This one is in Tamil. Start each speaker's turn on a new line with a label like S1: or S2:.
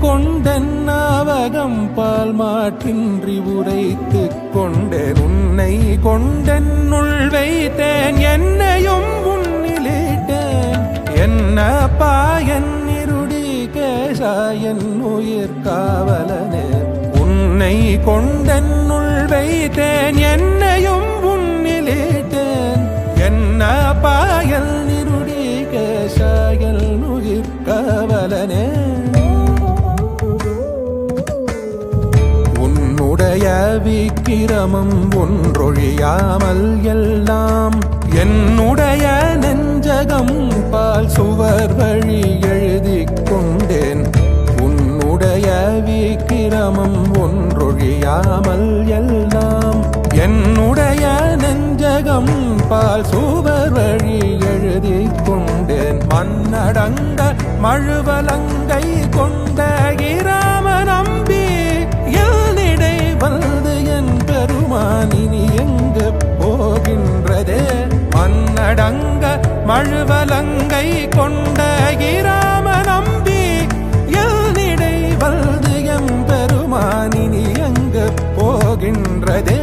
S1: கொண்டன் நாவகம் பால் மாற்றின்றி உரைத்து கொண்டேன். உன்னை கொண்டன் உள் வைத்தேன் என்னையும் உன்னிலிட்டேன். என்ன பாயன் இருடி கேசாயன் உயிர் காவலனே. உன்னை கொண்டன் உள் வைத்தேன் என்னையும் உன்னிலிட்டேன். என்ன பாயல் நிருடி விக்கிரமம் ஒன்றொழியாமல் எல்லாம் என்னுடைய நெஞ்சகம் பால் சுவர் வழி எழுதிக் கொண்டேன் உன்னுடைய விக்கிரமம் ஒன்றொழியாமல் எல்லாம் என்னுடைய நெஞ்சகம் பால் சுவர் வழி எழுதிக் கொண்டேன் மன்னடங்க மழுவலங்கை கொண்ட இராம மடங்க மழுவலங்கை கொண்ட இராம நம்பி எல்நிடை வந்து எம்பெருமானினி அங்கு போகின்றதே?